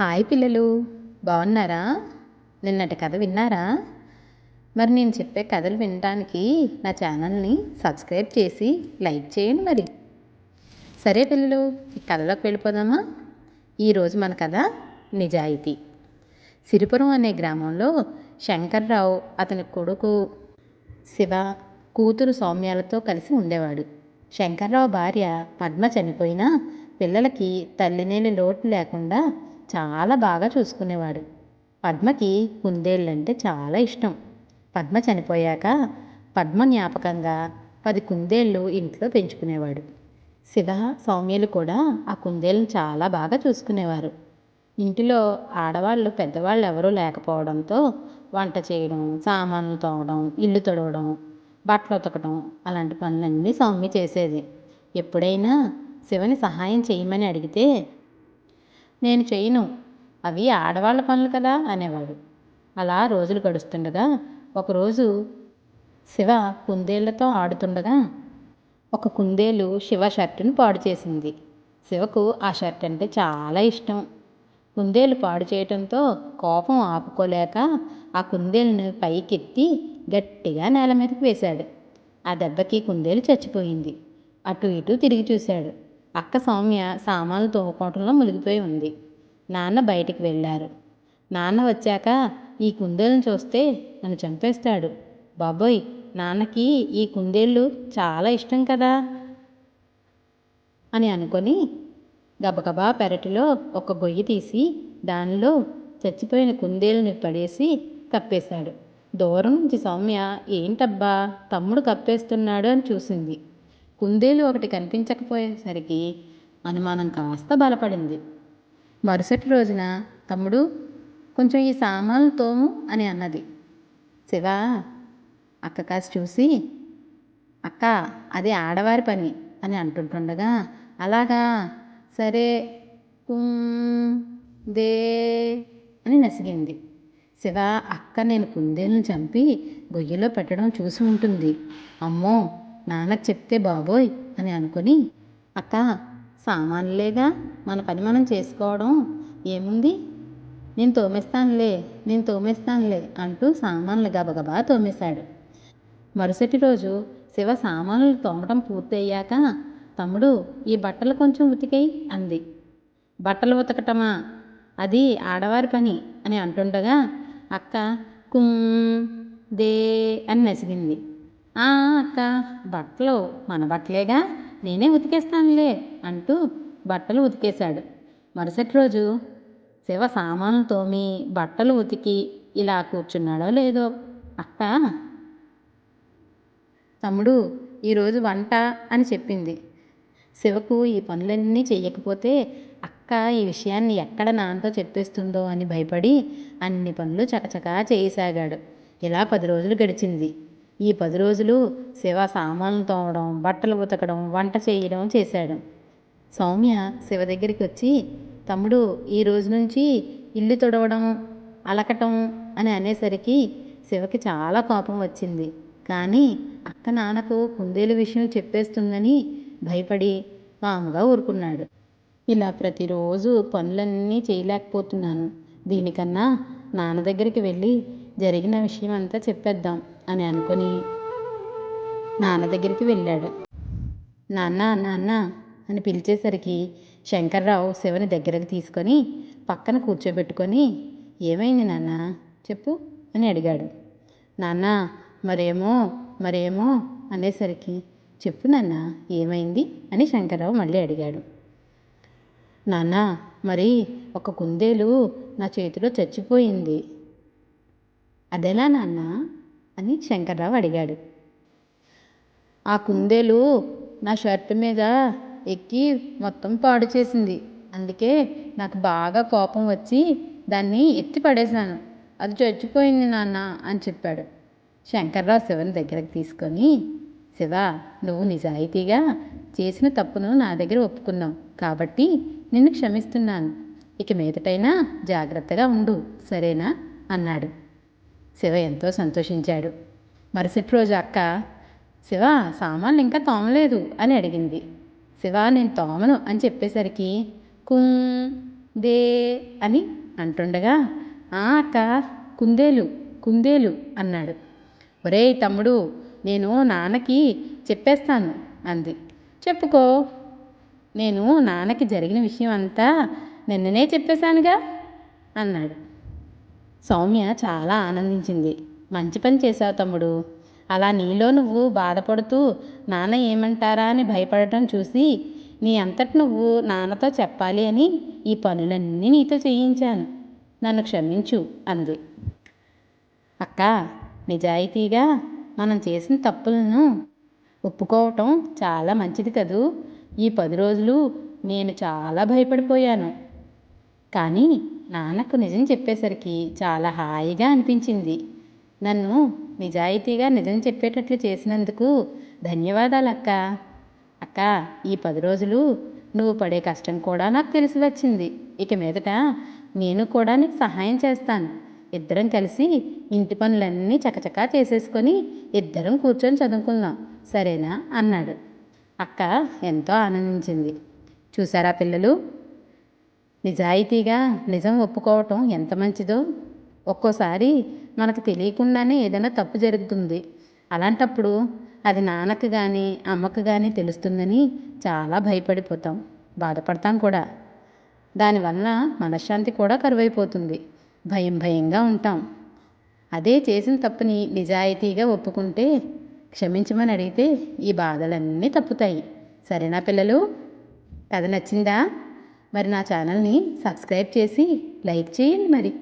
Hi పిల్లలు బాగున్నారా? నిన్నటి కథ విన్నారా? మరి నేను చెప్పే కథలు వినడానికి నా ఛానల్ని సబ్స్క్రైబ్ చేసి లైక్ చేయండి మరి. సరే పిల్లలు ఈ కథలోకి వెళ్ళిపోదామా? ఈరోజు మన కథ నిజాయితీ. సిరిపురం అనే గ్రామంలో శంకర్రావు అతని కొడుకు శివ కూతురు సౌమ్యాలతో కలిసి ఉండేవాడు. శంకర్రావు భార్య పద్మ చనిపోయినా పిల్లలకి తల్లినేని లోటు లేకుండా చాలా బాగా చూసుకునేవాడు. పద్మకి కుందేళ్ళంటే చాలా ఇష్టం. పద్మ చనిపోయాక పద్మ జ్ఞాపకంగా పది కుందేళ్ళు ఇంట్లో పెంచుకునేవాడు. శివ సౌమ్యులు కూడా ఆ కుందేళ్ళను చాలా బాగా చూసుకునేవారు. ఇంటిలో ఆడవాళ్ళు పెద్దవాళ్ళు ఎవరూ లేకపోవడంతో వంట చేయడం సామాన్లు తోమడం ఇల్లు తొడవడం బట్టలు ఉతకడం అలాంటి పనులన్నీ సౌమ్య చేసేది. ఎప్పుడైనా శివని సహాయం చేయమని అడిగితే నేను చేయను. అవి ఆడవాళ్ళ పనులు కదా అనేవాడు. అలా రోజులు గడుస్తుండగా ఒకరోజు శివ కుందేళ్ళతో ఆడుతుండగా ఒక కుందేలు శివ షర్టును పాడు చేసింది. శివకు ఆ షర్ట్ అంటే చాలా ఇష్టం. కుందేలు పాడు చేయటంతో కోపం ఆపుకోలేక ఆ కుందేలును పైకెత్తి గట్టిగా నేల మీదకి వేశాడు. ఆ దెబ్బకి కుందేలు చచ్చిపోయింది. అటు ఇటు తిరిగి చూశాడు. అక్క సౌమ్య సామాన్లు తోముకోవటంలో మునిగిపోయి ఉంది. నాన్న బయటికి వెళ్ళారు. నాన్న వచ్చాక ఈ కుందేలను చూస్తే నన్ను చంపేస్తాడు. బాబోయ్ నాన్నకి ఈ కుందేళ్ళు చాలా ఇష్టం కదా? అని అనుకొని గబగబా పెరటిలో ఒక గొయ్యి తీసి దానిలో చచ్చిపోయిన కుందేలుని పడేసి కప్పేశాడు. దూరం నుంచి సౌమ్య ఏంటబ్బా తమ్ముడు కప్పేస్తున్నాడు అని చూసింది. కుందేలు ఒకటి కనిపించకపోయేసరికి అనుమానం కాస్త బలపడింది. మరుసటి రోజున తమ్ముడు కొంచెం ఈ సామాన్లు తోము అని అన్నది. శివ అక్క కాసి చూసి అక్క అది ఆడవారి పని అని అంటుంటుండగా అలాగా సరే దే అని నసిగింది. శివ అక్క నేను కుందేలను చంపి గొయ్యలో పెట్టడం చూసి ఉంటుంది. అమ్మో నాన్నకు చెప్తే బాబోయ్ అని అనుకొని అక్క సామాన్లేగా మన పని మనం చేసుకోవడం ఏముంది? నేను తోమేస్తానులే నేను తోమేస్తానులే అంటూ సామాన్లు గబగబా తోమేశాడు. మరుసటి రోజు శివ సామాన్లు తోమటం పూర్తయ్యాక తమ్ముడు ఈ బట్టలు కొంచెం ఉతికేయి అంది. బట్టలు ఉతకటమా? అది ఆడవారి పని అని అంటుండగా అక్క కుం దే అని నసిగింది. అక్క బట్టలు మన బట్టలేగా? నేనే ఉతికేస్తానులే అంటూ బట్టలు ఉతికేశాడు. మరుసటి రోజు శివ సామాన్లు తోమి బట్టలు ఉతికి ఇలా కూర్చున్నాడో లేదో? అక్క తమ్ముడు ఈరోజు వంట అని చెప్పింది. శివకు ఈ పనులన్నీ చెయ్యకపోతే అక్క ఈ విషయాన్ని ఎక్కడ నాన్నతో చెప్పేస్తుందో అని భయపడి అన్ని పనులు చకచకా చేయసాగాడు. ఇలా పది రోజులు గడిచింది. ఈ పది రోజులు శివ సామాన్లు తోమడం బట్టలు ఉతకడం వంట చేయడం చేశాడు. సౌమ్య శివ దగ్గరికి వచ్చి తమ్ముడు ఈ రోజు నుంచి ఇల్లు తుడవడం అలకటం అని అనేసరికి శివకి చాలా కోపం వచ్చింది. కానీ అక్క నాన్నకు కుందేలు విషయం చెప్పేస్తుందని భయపడి కాముగా ఊరుకున్నాడు. ఇలా ప్రతిరోజు పనులన్నీ చేయలేకపోతున్నాను. దీనికన్నా నాన్న దగ్గరికి వెళ్ళి జరిగిన విషయం అంతా చెప్పేద్దాం. అని అనుకొని నాన్న దగ్గరికి వెళ్ళాడు. నాన్న నాన్న అని పిలిచేసరికి శంకర్రావు శివని దగ్గరకు తీసుకొని పక్కన కూర్చోబెట్టుకొని ఏమైంది నాన్న? చెప్పు అని అడిగాడు. నాన్న మరేమో మరేమో అనేసరికి చెప్పు నాన్న ఏమైంది? అని శంకర్రావు మళ్ళీ అడిగాడు. నాన్న మరి ఒక కుందేలు నా చేతిలో చచ్చిపోయింది. అదెలా నాన్న? అని శంకర్రావు అడిగాడు. ఆ కుందేలు నా షర్ట్ మీద ఎక్కి మొత్తం పాడు చేసింది. అందుకే నాకు బాగా కోపం వచ్చి దాన్ని ఎత్తి పడేశాను. అది చచ్చిపోయింది నాన్న అని చెప్పాడు. శంకర్రావు శివని దగ్గరకు తీసుకొని శివ నువ్వు నిజాయితీగా చేసిన తప్పును నా దగ్గర ఒప్పుకున్నావు కాబట్టి నిన్ను క్షమిస్తున్నాను. ఇక మీదటైనా జాగ్రత్తగా ఉండు సరేనా? అన్నాడు. శివ ఎంతో సంతోషించాడు. మరుసటి రోజు అక్క శివ సామాన్లు ఇంకా తోమలేదు అని అడిగింది. శివ నేను తోమను అని చెప్పేసరికి కుం దే అని అంటుండగా "ఆ అక్క కుందేలు కుందేలు అన్నాడు. ఒరేయ్ తమ్ముడు నేను నాన్నకి చెప్పేస్తాను అంది. చెప్పుకో నేను నాన్నకి జరిగిన విషయం అంతా నిన్ననే చెప్పేశానుగా అన్నాడు. సౌమ్య చాలా ఆనందించింది. మంచి పని చేశావు తమ్ముడు. అలా నీలో నువ్వు బాధపడుతూ నాన్న ఏమంటారా అని భయపడటం చూసి నీ అంతట నువ్వు నాన్నతో చెప్పాలి అని ఈ పనులన్నీ నీతో చేయించాను. నన్ను క్షమించు అంది. అక్క నిజాయితీగా మనం చేసిన తప్పులను ఒప్పుకోవటం చాలా మంచిది కదూ. ఈ పది రోజులు నేను చాలా భయపడిపోయాను. కానీ నాన్నకు నిజం చెప్పేసరికి చాలా హాయిగా అనిపించింది. నన్ను నిజాయితీగా నిజం చెప్పేటట్లు చేసినందుకు ధన్యవాదాలు అక్క అక్క ఈ పది రోజులు నువ్వు పడే కష్టం కూడా నాకు తెలిసి వచ్చింది. ఇక మీదట నేను కూడా నీకు సహాయం చేస్తాను. ఇద్దరం కలిసి ఇంటి పనులన్నీ చకచకా చేసేసుకొని ఇద్దరం కూర్చొని చదువుకుందాం. సరేనా? అన్నాడు. అక్క ఎంతో ఆనందించింది. చూసారా పిల్లలు? నిజాయితీగా నిజం ఒప్పుకోవటం ఎంత మంచిదో ఒక్కోసారి మనకు తెలియకుండానే ఏదైనా తప్పు జరుగుతుంది. అలాంటప్పుడు అది నాన్నకు కానీ అమ్మకు కానీ తెలుస్తుందని చాలా భయపడిపోతాం. బాధపడతాం కూడా. దానివల్ల మనశ్శాంతి కూడా కరువైపోతుంది. భయం భయంగా ఉంటాం. అదే చేసిన తప్పుని నిజాయితీగా ఒప్పుకుంటే క్షమించమని అడిగితే ఈ బాధలన్నీ తప్పుతాయి. సరేనా పిల్లలు? కథ నచ్చిందా? మరి నా ఛానల్ని సబ్స్క్రైబ్ చేసి లైక్ చేయండి మరి.